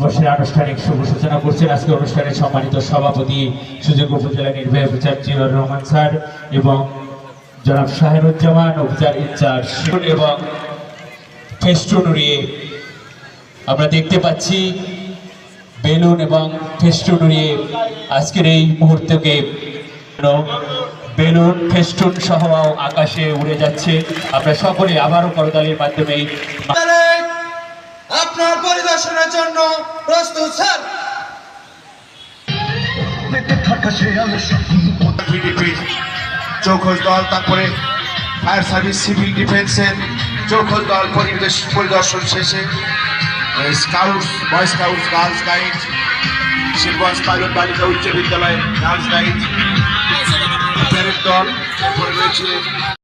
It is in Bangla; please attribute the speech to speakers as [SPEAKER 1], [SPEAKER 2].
[SPEAKER 1] আনুষ্ঠানিক শুভ সূচনা করছেন। আজকে অনুষ্ঠানের সম্মানিত সভাপতি সুযোগ উপজেলা নির্বাহী অফিসার জিয়র রহমান স্যার এবং জনাব শাহেরুজ্জামান অফিসার ইনচার্জ এবং ফেস্টুন উড়িয়ে আমরা দেখতে পাচ্ছি বেলুন এবং ফেস্টুন উড়িয়ে আজকের এই মুহূর্তকে। বেলুন ফেস্টুন সহ আকাশে উড়ে যাচ্ছে। আমরা সকলে আবারও করতালির মাধ্যমে
[SPEAKER 2] পরিদর্শনের জন্য প্রস্তুত স্যার।
[SPEAKER 3] চৌখোশ দল তারপরে ফায়ার সার্ভিস সিভিল ডিফেন্সের চৌখোশ দল পরিবেশ পরিদর্শন শেষে scouts boy scouts girls guide Shibganj pilot বালিকা উচ্চ বিদ্যালয় গার্লস গাইড দল তারপরে রয়েছে